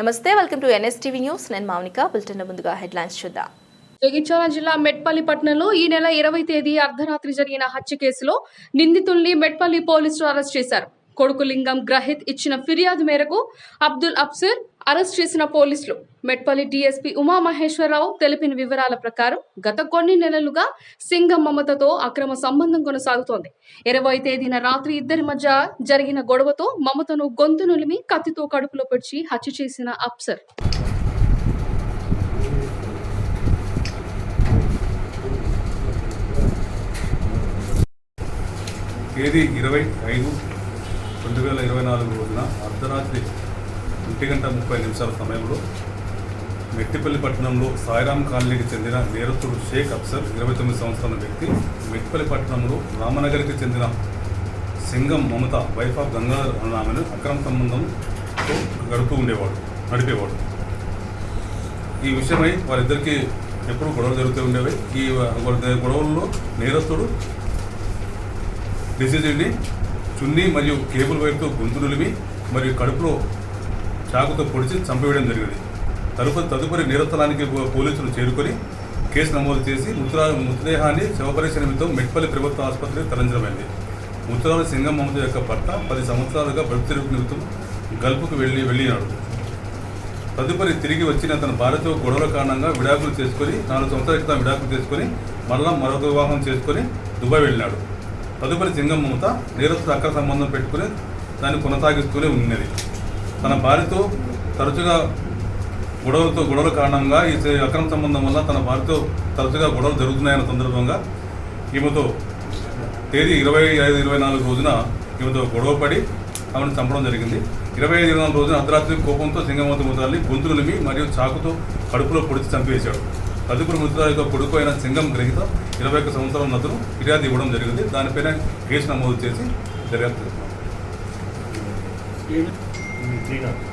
నమస్తే welcome to NSTV news. నేను Mounika. Bulletin ముందుగా హెడ్లైన్స్ చూద్దాం. జగిత్యాల జిల్లా మెట్పల్లి పట్టణంలో ఈ నెల ఇరవై తేదీ అర్ధరాత్రి జరిగిన హత్య కేసులో నిందితుల్ని మెట్పల్లి పోలీసులు అరెస్ట్ చేశారు. కొడుకు లింగం గ్రహిత్ ఇచ్చిన ఫిర్యాదు మేరకు అబ్దుల్ అబ్సిర్ అరెస్ట్ చేసిన పోలీసులు మెట్పల్లి డీఎస్పీ ఉమామహేశ్వరరావు తెలిపిన వివరాల ప్రకారం గత కొన్ని నెలలుగా సింగం మమతతో అక్రమ సంబంధం కొనసాగుతోంది. ఇరవై తేదీన రాత్రి ఇద్దరి మధ్య జరిగిన గొడవతో మమతను గొంతు నులిమి కత్తితో కడుపులో పొడిచి హత్య చేసిన అప్సర్ తేదీ ఇరవై ఐదు రెండు వేల ఇరవై నాలుగు రోజున అర్ధరాత్రి ఒంటి గంట ముప్పై నిమిషాల సమయంలో మెట్టిపల్లి పట్టణంలో సాయిరామ్ కాలనీకి చెందిన నేరస్తుడు షేక్ అఫ్సర్ ఇరవై తొమ్మిది సంవత్సరాల వ్యక్తి మెట్టిపల్లి పట్టణంలో రామనగర్కి చెందిన సింగం మమత వైఫ్ ఆఫ్ గంగాధర్ అన్న ఆమెను అక్రమ సంబంధంతో గడుపుతూ ఉండేవాడు నడిపేవాడు. ఈ విషయమై వారిద్దరికీ ఎప్పుడు గొడవలు జరుగుతూ ఉండేవి. ఈ గొడవల్లో నేరస్తుడు డిసిజన్ని చున్నీ మరియు కేబుల్ వైర్తో గొంతు నులిమి మరియు కడుపులో చాకుతో పొడిచి చంపేయడం జరిగింది. తదుపరి తదుపరి నిరతలానికి పోలీసులు చేరుకొని కేసు నమోదు చేసి మృతురా మృతదేహాన్ని శవపరీక్ష నిమిత్తం మెట్పల్లి ప్రభుత్వ ఆసుపత్రికి తరలించడమైంది. మృతురాలు సింగం మమత యొక్క భర్త పది సంవత్సరాలుగా బ్రతుకు నిమిత్తం గల్పుకు వెళ్ళి వెళ్ళినాడు. తదుపరి తిరిగి వచ్చిన తన భార్యతో గొడవల కారణంగా విడాకులు చేసుకొని నాలుగు సంవత్సరాల క్రితం విడాకులు చేసుకొని మరలా మరొక వివాహం చేసుకొని దుబాయ్ వెళ్ళినాడు. తదుపరి సింగం మమత నేరస్తు అక్క సంబంధం పెట్టుకుని దాన్ని కొనసాగిస్తూనే ఉన్నది. తన భార్యతో తరచుగా గొడవలతో గొడవల కారణంగా ఈ అక్రమ సంబంధం వల్ల తన భార్యతో తరచుగా గొడవలు జరుగుతున్నాయన్న సందర్భంగా ఈమెతో తేదీ ఇరవై ఐదు ఇరవై నాలుగు రోజున ఈమెతో గొడవపడి ఆమెను చంపడం జరిగింది. ఇరవై ఐదు ఇరవై నాలుగు రోజున అర్ధరాత్రి కోపంతో సింగమతి ముద్రాల్ని గొంతులు నిమి మరియు చాకుతో కడుపులో పొడిచి చంపేశాడు. తదుపరి మృతుల యొక్క కొడుకు అయిన సింగం గ్రహీత ఇరవై ఒక్క సంవత్సరం నదులు ఫిర్యాదు ఇవ్వడం జరిగింది. దానిపైన కేసు నమోదు చేసి ਨੀਤੀ ਨਾਲ।